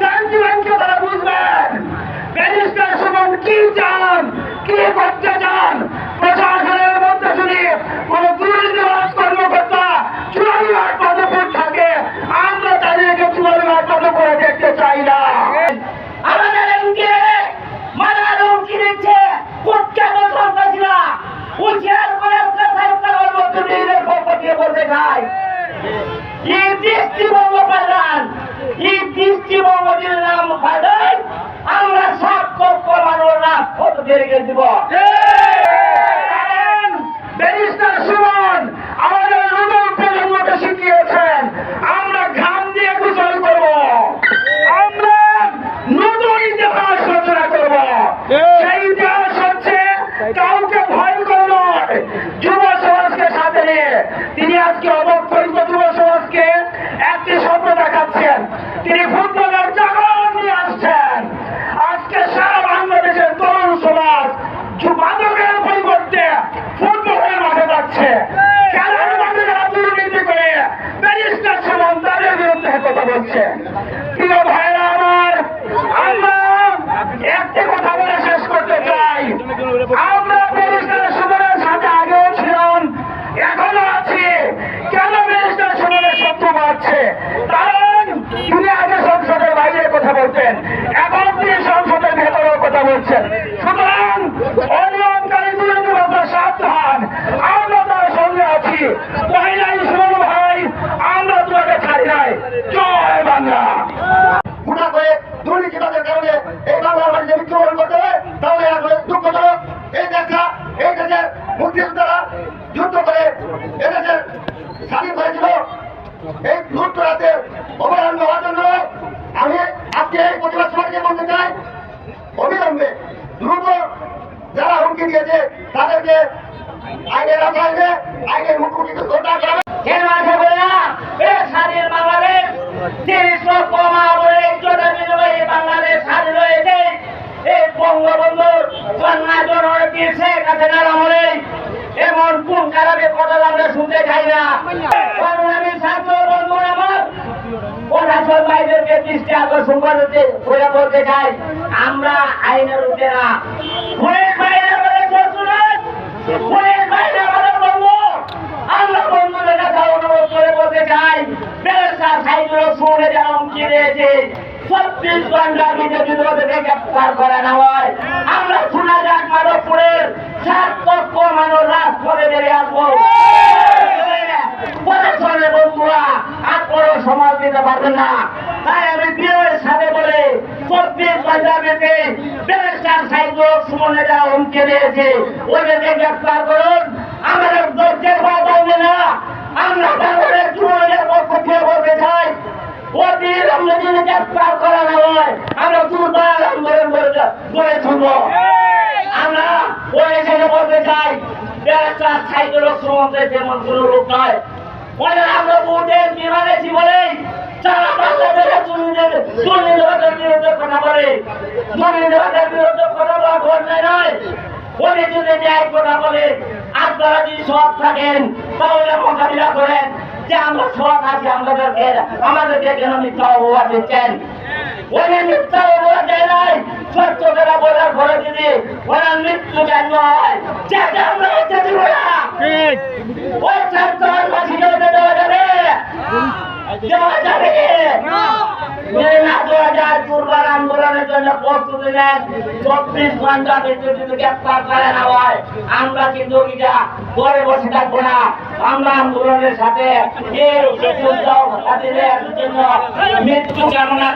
শান্তিবানকে তারা বুঝবেন ব্যারিস্টার সুমন কি চান কি করতে চান প্রশাসনের মধ্যে যদি কোন দুর্নীতিবাদ কর্মকর্তা চুয়াল্লিশ পদপুর থাকে। আমরা তাদেরকে চুয়াল্লিশ পদ করে দেখতে চাই না। আমাদের এমকে মারার হুমকি দিচ্ছে। কুখ্যাত সন্ত্রাসীরা হুঁশিয়ার করে নিজেদের পক্ষ দিয়ে বলতে চাই। এই দৃষ্টিভঙ্গ পাল্টান এই দৃষ্টিভঙ্গ দিলাম পাল্টান আমরা সব পক্ষ মানুষরা কত দিব। ব্যারিস্টার সুমন আমাদের নতুন প্রজন্মকে শিখিয়েছেন, আমরা ঘাম দিয়ে গোসল করব। আমরা নতুন ইতিহাস রচনা করব। সেই ইতিহাস হচ্ছে কাউকে ভয় করে নয়, যুব সমাজকে সাথে নিয়ে। তিনি আজকে অবক্ষরিত দেখাচ্ছেন। তিনি ফুটবলের জাগরণ নিয়ে আসছেন। আজকে সারা বাংলাদেশের তরুণ সমাজ যুবাদকের পরিবর্তে ফুটবলের মাঠে যাচ্ছে। খেলার মাঠে যারা দুর্নীতি করে, ব্যারিস্টার সমান তাদের বিরুদ্ধে কথা বলছে প্রিয় ভাইরা আমার আমরা একটি কথা বলে শেষ করতে চাই আমরা ব্যারিস্টার সুমনের সাথে আগেও ছিলাম এখনও আছি কেন ব্যারিস্টার সুমনের শত্রু বাড়ছে কারণ তিনি আগে সংসদের বাইরে কথা বলতেন এখন তিনি সংসদের বলছেন সুতরাং অনিয়মকারী দুর্নীতিবাদের সাবধান। আমরা তার সঙ্গে আছি। পয়লাই সুমন ভাই আমরা তোমাকে ছাড়ি নাই জয় বাংলা গুণা করে দুর্নীতিবাদের কারণে এই বাংলার মাটিতে মৃত্যুবরণ করতে হবে তাহলে আসলে দুঃখজনক এই দেখা এই দেশের মুক্তিযোদ্ধারা যুদ্ধ করে এদেশের স্বাধীন করেছিল এই লুটতরাতে অবহেলান্য হওয়ার জন্য আমি আজকে এই প্রতিবাদ সমাজকে বলতে চাই অবিলম্বে দ্রুত যারা হুমকি দিয়েছে তাদেরকে ঘটনা করা হবে। কেন আছে বলে এ স্বাধীন বাংলাদেশ। তিরিশ লক্ষ বাংলাদেশ স্বাধীন হয়েছে। এই বঙ্গবন্ধুর কন্যা আমলে। এমন কোন কারণে কথা আমরা শুনতে চাই না? সংগ্রামী ছাত্র বন্ধুরা আমার প্রশাসন ভাইদেরকে দৃষ্টি আকর্ষণ করতে করে বলতে চাই। আমরা আইনের উঠে না। আমরা বন্ধুদের কাছে অনুরোধ করে বলতে চাই যদি ওদেরকে গ্রেপ্তার করা না হয় আমরা শোনা যাক মাধবপুরের সাত লক্ষ মানুষ রাজপথে বেরিয়ে আসব প্রশাসনের বন্ধুরা আপনারও সমাজ দিতে পারবেন না। তাই আমি বিয়ের সাথে বলে চব্বিশ ঘণ্টার ভিতরে ব্যবসার সাইকেল সুমনে যারা হুমকি দিয়েছে। ওদেরকে গ্রেপ্তার করুন। আমাদের ধৈর্যের বাধা হবে না। আমরা বাংলাদেশ যুবলীগের পক্ষ থেকে বলতে চাই আমরা ওই বলতে চাই যেমন লোক নয় বলে আমরা ভোটের বিমানেছি বলেই সারা বাংলাদেশে দুর্নীতি দুর্নীতিবাদের বিরুদ্ধে কথা বলে। দুর্নীতিবাদের বিরুদ্ধে কথা বলা ঘটনায় নয় উনি যদি ন্যায় কথা বলে, আপনারা যদি সৎ থাকেন, তাহলে মোকাবিলা করেন। যে আমরা সৎ আছি, আমাদেরকে আমাদেরকে কেন মিথ্যা অপবাদ দিচ্ছেন। উনি মিথ্যা অপবাদ দেয় নাই সত্য কথা বলার পরে যদি ওনার মৃত্যু কেন হয় যাতে আমরা হতে দিব না। ওই ছাত্র ফাঁসিকে হতে দেওয়া যাবে? দেওয়া যাবে? না। দেওয়া যায় দুর্বার আন্দোলনের জন্য প্রস্তুতি নেন। চব্বিশ ঘণ্টা ভিতরে যদি গ্রেপ্তার করে না হয় আমরা কিন্তু এটা ঘরে বসে থাকব না। আমরা আন্দোলনের সাথে মৃত্যু কামনা